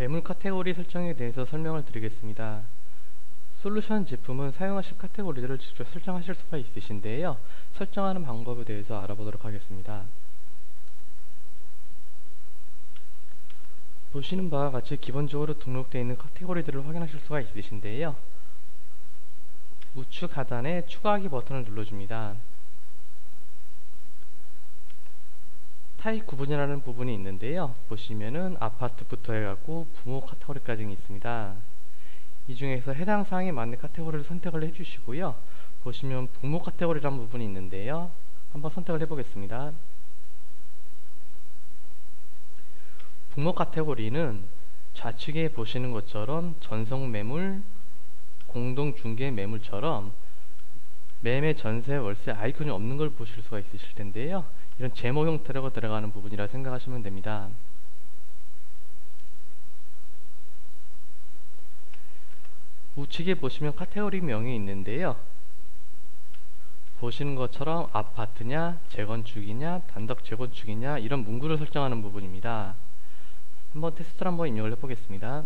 매물 카테고리 설정에 대해서 설명을 드리겠습니다. 솔루션 제품은 사용하실 카테고리들을 직접 설정하실 수가 있으신데요. 설정하는 방법에 대해서 알아보도록 하겠습니다. 보시는 바와 같이 기본적으로 등록되어 있는 카테고리들을 확인하실 수가 있으신데요. 우측 하단에 추가하기 버튼을 눌러줍니다. 타입 구분이라는 부분이 있는데요. 보시면은 아파트부터 해갖고 부모 카테고리까지 있습니다. 이 중에서 해당 사항에 맞는 카테고리를 선택을 해주시고요. 보시면 부모 카테고리라는 부분이 있는데요. 한번 선택을 해보겠습니다. 부모 카테고리는 좌측에 보시는 것처럼 전송 매물, 공동 중개 매물처럼 매매 전세 월세 아이콘이 없는 걸 보실 수가 있으실 텐데요. 이런 제모 형태로 들어가는 부분이라 생각하시면 됩니다. 우측에 보시면 카테고리 명이 있는데요. 보시는 것처럼 아파트냐, 재건축이냐, 단독 재건축이냐 이런 문구를 설정하는 부분입니다. 한번 테스트를 한번 입력을 해보겠습니다.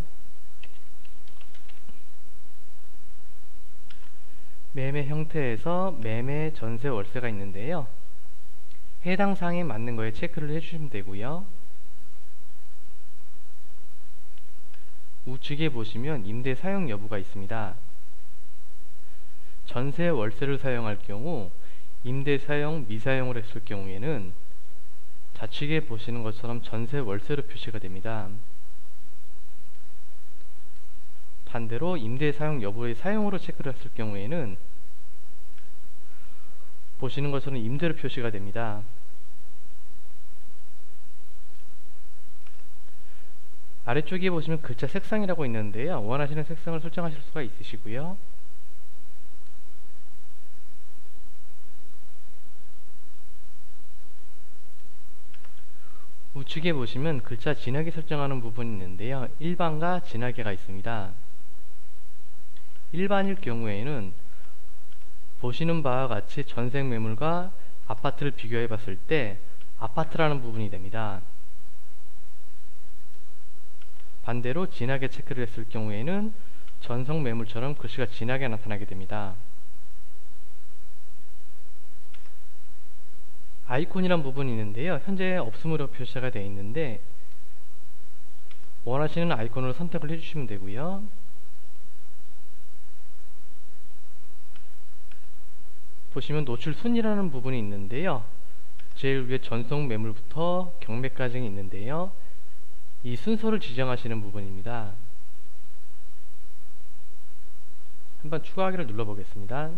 매매 형태에서 매매 전세 월세가 있는데요. 해당 사항에 맞는 거에 체크를 해주시면 되고요. 우측에 보시면 임대 사용 여부가 있습니다. 전세 월세를 사용할 경우 임대 사용 미사용을 했을 경우에는 좌측에 보시는 것처럼 전세 월세로 표시가 됩니다. 반대로 임대 사용 여부의 사용으로 체크를 했을 경우에는 보시는 것처럼 임대로 표시가 됩니다. 아래쪽에 보시면 글자 색상이라고 있는데요. 원하시는 색상을 설정하실 수가 있으시고요. 우측에 보시면 글자 진하게 설정하는 부분이 있는데요. 일반과 진하게가 있습니다. 일반일 경우에는 보시는 바와 같이 전세 매물과 아파트를 비교해 봤을 때 아파트라는 부분이 됩니다. 반대로 진하게 체크를 했을 경우에는 전성 매물처럼 글씨가 진하게 나타나게 됩니다. 아이콘이란 부분이 있는데요. 현재 없음으로 표시가 되어 있는데 원하시는 아이콘을 선택을 해주시면 되고요. 보시면 노출 순이라는 부분이 있는데요. 제일 위에 전송 매물부터 경매까지 있는데요. 이 순서를 지정하시는 부분입니다. 한번 추가하기를 눌러보겠습니다.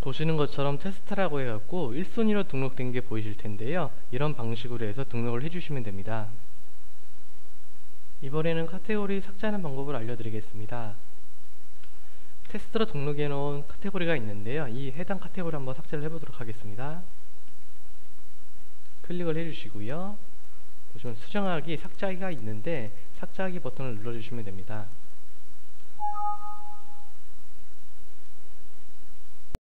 보시는 것처럼 테스트라고 해갖고 1순위로 등록된 게 보이실 텐데요. 이런 방식으로 해서 등록을 해주시면 됩니다. 이번에는 카테고리 삭제하는 방법을 알려드리겠습니다. 테스트로 등록해 놓은 카테고리가 있는데요. 이 해당 카테고리 한번 삭제를 해보도록 하겠습니다. 클릭을 해주시고요. 보시면 수정하기, 삭제하기가 있는데 삭제하기 버튼을 눌러주시면 됩니다.